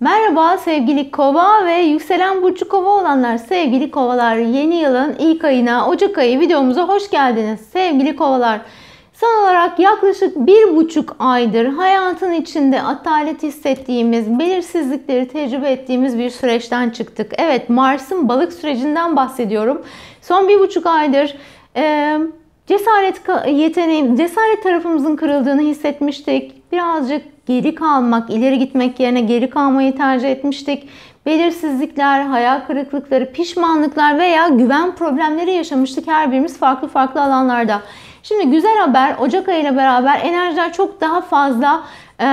Merhaba sevgili kova ve yükselen burcu kova olanlar sevgili kovalar yeni yılın ilk ayına Ocak ayı videomuza hoş geldiniz sevgili kovalar. Son olarak yaklaşık bir buçuk aydır hayatın içinde atalet hissettiğimiz, belirsizlikleri tecrübe ettiğimiz bir süreçten çıktık. Evet Mars'ın balık sürecinden bahsediyorum. Son bir buçuk aydır e, cesaret yeteneğim, cesaret tarafımızın kırıldığını hissetmiştik. Birazcık geri kalmak, ileri gitmek yerine geri kalmayı tercih etmiştik. Belirsizlikler, hayal kırıklıkları, pişmanlıklar veya güven problemleri yaşamıştık her birimiz farklı farklı alanlarda. Şimdi güzel haber Ocak ayı ile beraber enerjiler çok daha fazla e,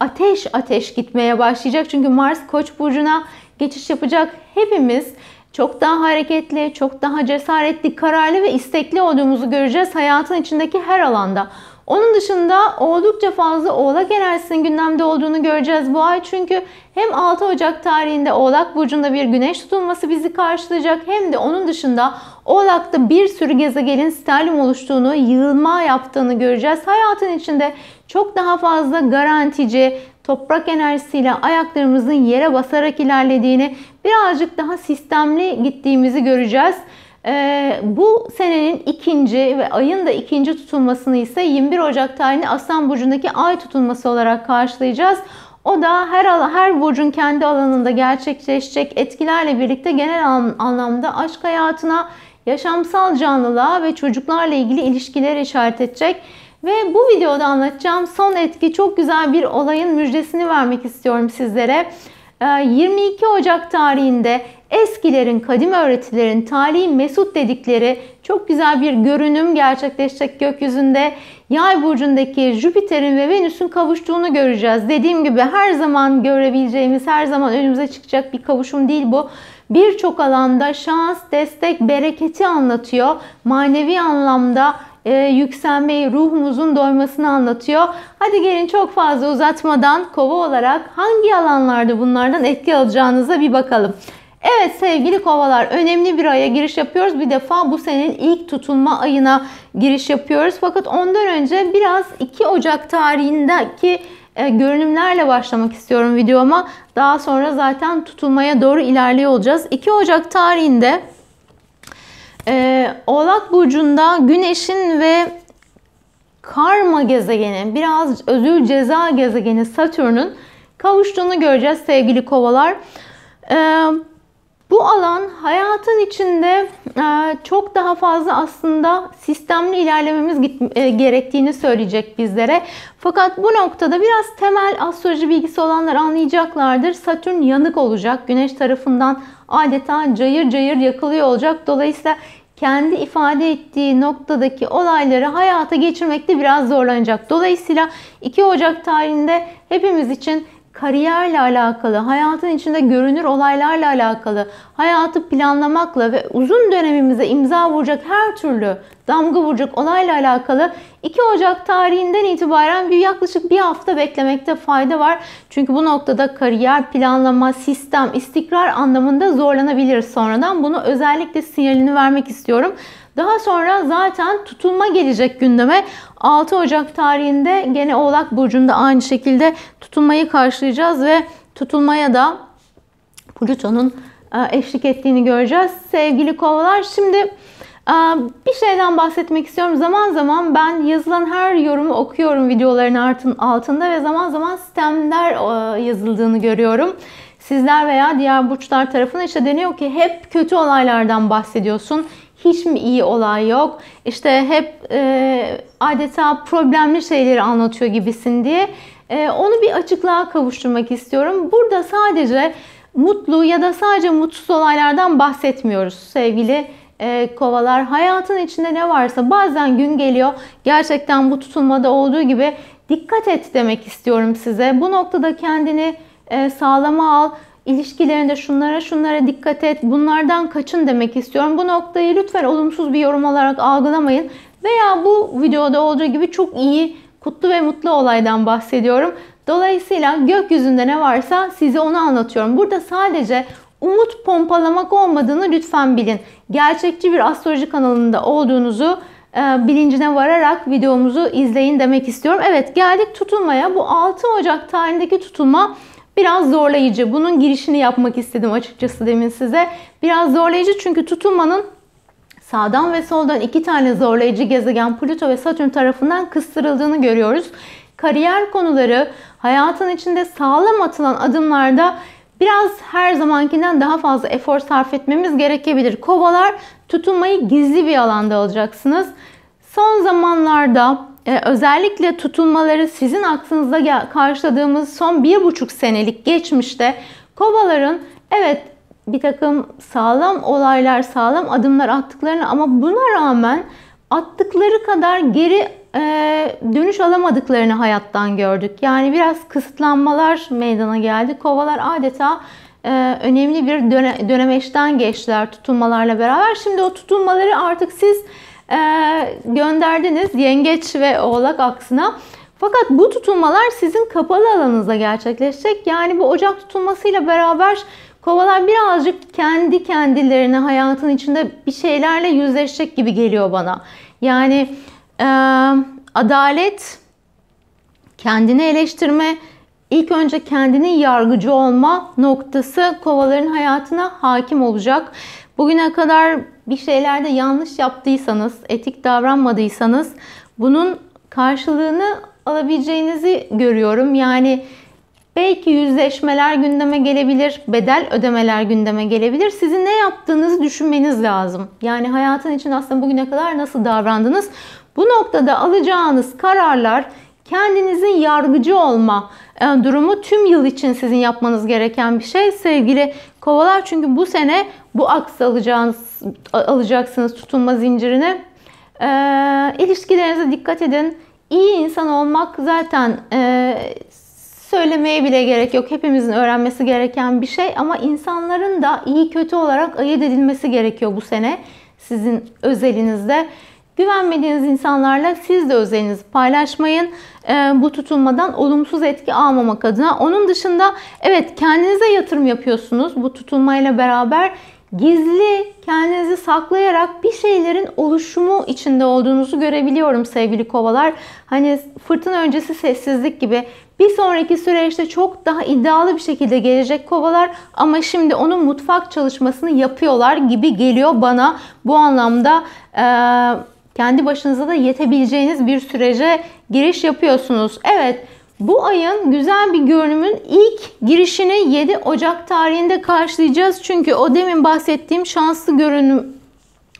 ateş ateş gitmeye başlayacak. Çünkü Mars Koç burcuna geçiş yapacak. Hepimiz çok daha hareketli, çok daha cesaretli, kararlı ve istekli olduğumuzu göreceğiz hayatın içindeki her alanda. Onun dışında oldukça fazla Oğlak enerjisinin gündemde olduğunu göreceğiz bu ay. Çünkü hem 6 Ocak tarihinde Oğlak Burcu'nda bir güneş tutulması bizi karşılayacak hem de onun dışında Oğlak'ta bir sürü gezegenin sterlim oluştuğunu, yığılma yaptığını göreceğiz. Hayatın içinde çok daha fazla garantici, toprak enerjisiyle ayaklarımızın yere basarak ilerlediğini, birazcık daha sistemli gittiğimizi göreceğiz. Ee, bu senenin ikinci ve ayın da ikinci tutulmasını ise 21 Ocak tarihinde Aslan Burcu'ndaki ay tutulması olarak karşılayacağız. O da her her burcun kendi alanında gerçekleşecek etkilerle birlikte genel anlamda aşk hayatına, yaşamsal canlılığa ve çocuklarla ilgili ilişkiler işaret edecek. Ve bu videoda anlatacağım son etki çok güzel bir olayın müjdesini vermek istiyorum sizlere. 22 ee, Ocak tarihinde eskilerin, kadim öğretilerin tarihi mesut dedikleri çok güzel bir görünüm gerçekleşecek gökyüzünde. Yay burcundaki Jüpiter'in ve Venüs'ün kavuştuğunu göreceğiz. Dediğim gibi her zaman görebileceğimiz, her zaman önümüze çıkacak bir kavuşum değil bu. Birçok alanda şans, destek, bereketi anlatıyor. Manevi anlamda e, yükselmeyi, ruhumuzun doymasını anlatıyor. Hadi gelin çok fazla uzatmadan kova olarak hangi alanlarda bunlardan etki alacağınıza bir bakalım. Evet sevgili kovalar önemli bir aya giriş yapıyoruz. Bir defa bu senenin ilk tutulma ayına giriş yapıyoruz. Fakat ondan önce biraz 2 Ocak tarihindeki e, görünümlerle başlamak istiyorum videoma. Daha sonra zaten tutulmaya doğru ilerliyor olacağız. 2 Ocak tarihinde e, Oğlak Burcu'nda Güneş'in ve karma gezegeni, biraz özül ceza gezegeni Satürn'ün kavuştuğunu göreceğiz sevgili kovalar. Ee, bu alan hayatın içinde e, çok daha fazla aslında sistemli ilerlememiz e, gerektiğini söyleyecek bizlere. Fakat bu noktada biraz temel astroloji bilgisi olanlar anlayacaklardır. Satürn yanık olacak. Güneş tarafından adeta cayır cayır yakılıyor olacak. Dolayısıyla kendi ifade ettiği noktadaki olayları hayata geçirmekte biraz zorlanacak. Dolayısıyla 2 Ocak tarihinde hepimiz için kariyerle alakalı, hayatın içinde görünür olaylarla alakalı, hayatı planlamakla ve uzun dönemimize imza vuracak her türlü damga vuracak olayla alakalı 2 Ocak tarihinden itibaren bir yaklaşık bir hafta beklemekte fayda var. Çünkü bu noktada kariyer, planlama, sistem, istikrar anlamında zorlanabiliriz sonradan. Bunu özellikle sinyalini vermek istiyorum. Daha sonra zaten tutulma gelecek gündeme. 6 Ocak tarihinde gene Oğlak Burcu'nda aynı şekilde tutulmayı karşılayacağız ve tutulmaya da Plüton'un e, eşlik ettiğini göreceğiz. Sevgili kovalar şimdi e, bir şeyden bahsetmek istiyorum. Zaman zaman ben yazılan her yorumu okuyorum videoların altında ve zaman zaman sistemler e, yazıldığını görüyorum. Sizler veya diğer burçlar tarafından işte deniyor ki hep kötü olaylardan bahsediyorsun hiç mi iyi olay yok? İşte hep e, adeta problemli şeyleri anlatıyor gibisin diye. E, onu bir açıklığa kavuşturmak istiyorum. Burada sadece mutlu ya da sadece mutsuz olaylardan bahsetmiyoruz sevgili e, kovalar. Hayatın içinde ne varsa bazen gün geliyor. Gerçekten bu tutulmada olduğu gibi dikkat et demek istiyorum size. Bu noktada kendini e, sağlama al ilişkilerinde şunlara şunlara dikkat et, bunlardan kaçın demek istiyorum. Bu noktayı lütfen olumsuz bir yorum olarak algılamayın. Veya bu videoda olduğu gibi çok iyi, kutlu ve mutlu olaydan bahsediyorum. Dolayısıyla gökyüzünde ne varsa size onu anlatıyorum. Burada sadece umut pompalamak olmadığını lütfen bilin. Gerçekçi bir astroloji kanalında olduğunuzu e, bilincine vararak videomuzu izleyin demek istiyorum. Evet geldik tutulmaya. Bu 6 Ocak tarihindeki tutulma biraz zorlayıcı. Bunun girişini yapmak istedim açıkçası demin size. Biraz zorlayıcı çünkü tutulmanın sağdan ve soldan iki tane zorlayıcı gezegen Plüto ve Satürn tarafından kıstırıldığını görüyoruz. Kariyer konuları, hayatın içinde sağlam atılan adımlarda biraz her zamankinden daha fazla efor sarf etmemiz gerekebilir. Kovalar tutunmayı gizli bir alanda alacaksınız. Son zamanlarda e, özellikle tutulmaları sizin aklınızda karşıladığımız son bir buçuk senelik geçmişte kovaların evet bir takım sağlam olaylar, sağlam adımlar attıklarını ama buna rağmen attıkları kadar geri e, dönüş alamadıklarını hayattan gördük. Yani biraz kısıtlanmalar meydana geldi. Kovalar adeta e, önemli bir döne, dönemeçten geçtiler tutulmalarla beraber. Şimdi o tutulmaları artık siz gönderdiniz yengeç ve oğlak aksına. Fakat bu tutulmalar sizin kapalı alanınızda gerçekleşecek. Yani bu ocak tutulmasıyla beraber kovalar birazcık kendi kendilerine hayatın içinde bir şeylerle yüzleşecek gibi geliyor bana. Yani e, adalet, kendini eleştirme, ilk önce kendinin yargıcı olma noktası kovaların hayatına hakim olacak. Bugüne kadar bir şeylerde yanlış yaptıysanız, etik davranmadıysanız bunun karşılığını alabileceğinizi görüyorum. Yani belki yüzleşmeler gündeme gelebilir, bedel ödemeler gündeme gelebilir. Sizin ne yaptığınızı düşünmeniz lazım. Yani hayatın için aslında bugüne kadar nasıl davrandınız? Bu noktada alacağınız kararlar kendinizin yargıcı olma durumu tüm yıl için sizin yapmanız gereken bir şey sevgili kovalar. Çünkü bu sene bu aks alacağınız, alacaksınız tutunma zincirini. E, ilişkilerinize dikkat edin. İyi insan olmak zaten e, söylemeye bile gerek yok. Hepimizin öğrenmesi gereken bir şey ama insanların da iyi kötü olarak ayırt edilmesi gerekiyor bu sene sizin özelinizde. Güvenmediğiniz insanlarla siz de özelinizi paylaşmayın. E, bu tutulmadan olumsuz etki almamak adına. Onun dışında evet kendinize yatırım yapıyorsunuz bu tutulmayla beraber. Gizli kendinizi saklayarak bir şeylerin oluşumu içinde olduğunuzu görebiliyorum sevgili kovalar. Hani fırtına öncesi sessizlik gibi bir sonraki süreçte çok daha iddialı bir şekilde gelecek kovalar ama şimdi onun mutfak çalışmasını yapıyorlar gibi geliyor bana. Bu anlamda e, kendi başınıza da yetebileceğiniz bir sürece giriş yapıyorsunuz. Evet bu ayın güzel bir görünümün ilk girişini 7 Ocak tarihinde karşılayacağız. Çünkü o demin bahsettiğim şanslı görünüm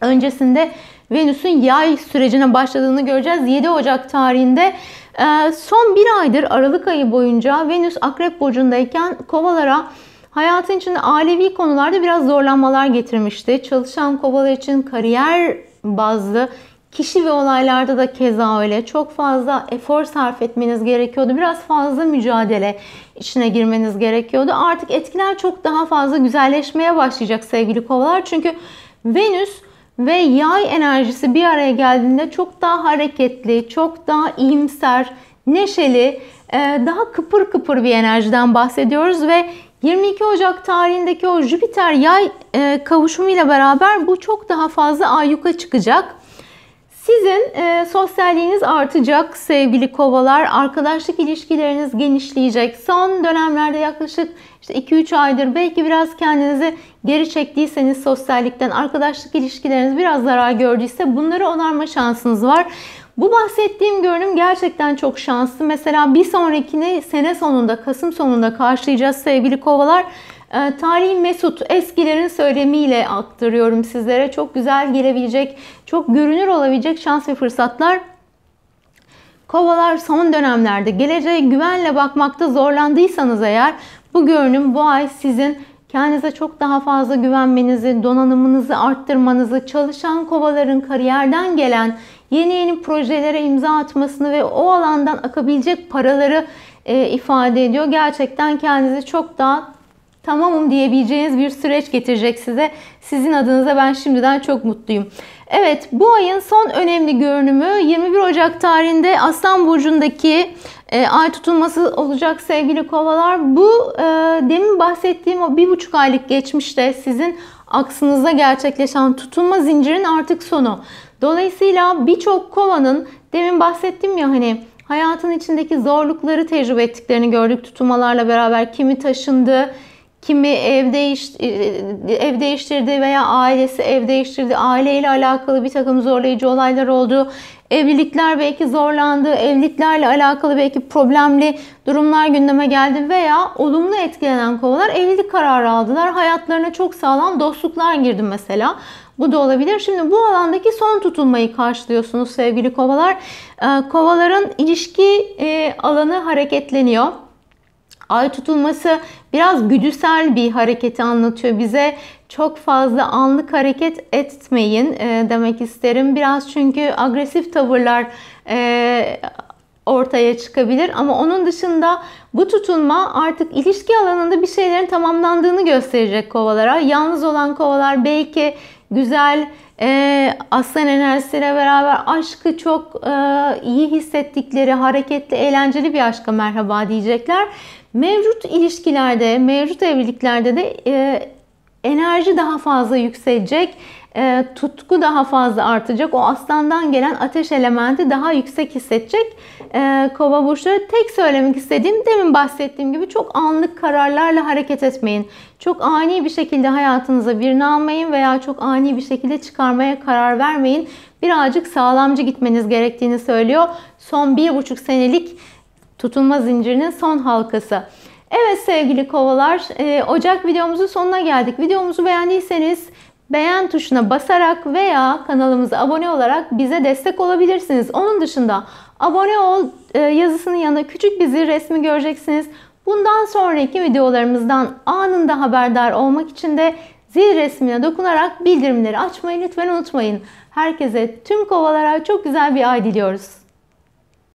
öncesinde Venüs'ün yay sürecine başladığını göreceğiz. 7 Ocak tarihinde ee, son bir aydır Aralık ayı boyunca Venüs Akrep Burcu'ndayken kovalara hayatın içinde ailevi konularda biraz zorlanmalar getirmişti. Çalışan kovalar için kariyer bazlı Kişi ve olaylarda da keza öyle. Çok fazla efor sarf etmeniz gerekiyordu. Biraz fazla mücadele içine girmeniz gerekiyordu. Artık etkiler çok daha fazla güzelleşmeye başlayacak sevgili kovalar. Çünkü Venüs ve yay enerjisi bir araya geldiğinde çok daha hareketli, çok daha iyimser, neşeli, e, daha kıpır kıpır bir enerjiden bahsediyoruz ve 22 Ocak tarihindeki o Jüpiter yay e, kavuşumuyla beraber bu çok daha fazla ayyuka çıkacak. Sizin e, sosyalliğiniz artacak sevgili kovalar. Arkadaşlık ilişkileriniz genişleyecek. Son dönemlerde yaklaşık işte 2-3 aydır belki biraz kendinizi geri çektiyseniz sosyallikten, arkadaşlık ilişkileriniz biraz zarar gördüyse bunları onarma şansınız var. Bu bahsettiğim görünüm gerçekten çok şanslı. Mesela bir sonrakini sene sonunda, Kasım sonunda karşılayacağız sevgili kovalar. E, tarihi Mesut eskilerin söylemiyle aktarıyorum sizlere. Çok güzel gelebilecek, çok görünür olabilecek şans ve fırsatlar Kovalar son dönemlerde geleceğe güvenle bakmakta zorlandıysanız eğer bu görünüm bu ay sizin kendinize çok daha fazla güvenmenizi, donanımınızı arttırmanızı, çalışan kovaların kariyerden gelen yeni yeni projelere imza atmasını ve o alandan akabilecek paraları e, ifade ediyor. Gerçekten kendinizi çok daha tamamım diyebileceğiniz bir süreç getirecek size. Sizin adınıza ben şimdiden çok mutluyum. Evet bu ayın son önemli görünümü 21 Ocak tarihinde Aslan Burcu'ndaki e, ay tutulması olacak sevgili kovalar. Bu e, demin bahsettiğim o bir buçuk aylık geçmişte sizin aksınızda gerçekleşen tutulma zincirinin artık sonu. Dolayısıyla birçok kovanın demin bahsettim ya hani hayatın içindeki zorlukları tecrübe ettiklerini gördük tutulmalarla beraber. Kimi taşındı, kimi ev, değiş, e, ev değiştirdi veya ailesi ev değiştirdi. Aileyle alakalı bir takım zorlayıcı olaylar oldu. Evlilikler belki zorlandı, evliliklerle alakalı belki problemli durumlar gündeme geldi veya olumlu etkilenen kovalar evlilik kararı aldılar. Hayatlarına çok sağlam dostluklar girdi mesela. Bu da olabilir. Şimdi bu alandaki son tutulmayı karşılıyorsunuz sevgili kovalar. Kovaların ilişki alanı hareketleniyor. Ay tutulması biraz güdüsel bir hareketi anlatıyor bize. Çok fazla anlık hareket etmeyin e, demek isterim. Biraz çünkü agresif tavırlar e, ortaya çıkabilir. Ama onun dışında bu tutulma artık ilişki alanında bir şeylerin tamamlandığını gösterecek kovalara. Yalnız olan kovalar belki güzel e, aslan enerjisiyle beraber aşkı çok e, iyi hissettikleri, hareketli, eğlenceli bir aşka merhaba diyecekler. Mevcut ilişkilerde, mevcut evliliklerde de e, enerji daha fazla yükselecek, e, tutku daha fazla artacak. O aslandan gelen ateş elementi daha yüksek hissedecek. E, Kova burçları tek söylemek istediğim demin bahsettiğim gibi çok anlık kararlarla hareket etmeyin. Çok ani bir şekilde hayatınıza birini almayın veya çok ani bir şekilde çıkarmaya karar vermeyin. Birazcık sağlamcı gitmeniz gerektiğini söylüyor. Son bir buçuk senelik tutulma zincirinin son halkası. Evet sevgili kovalar, e, Ocak videomuzun sonuna geldik. Videomuzu beğendiyseniz beğen tuşuna basarak veya kanalımıza abone olarak bize destek olabilirsiniz. Onun dışında abone ol e, yazısının yanında küçük bir zil resmi göreceksiniz. Bundan sonraki videolarımızdan anında haberdar olmak için de zil resmine dokunarak bildirimleri açmayı lütfen unutmayın. Herkese tüm kovalara çok güzel bir ay diliyoruz.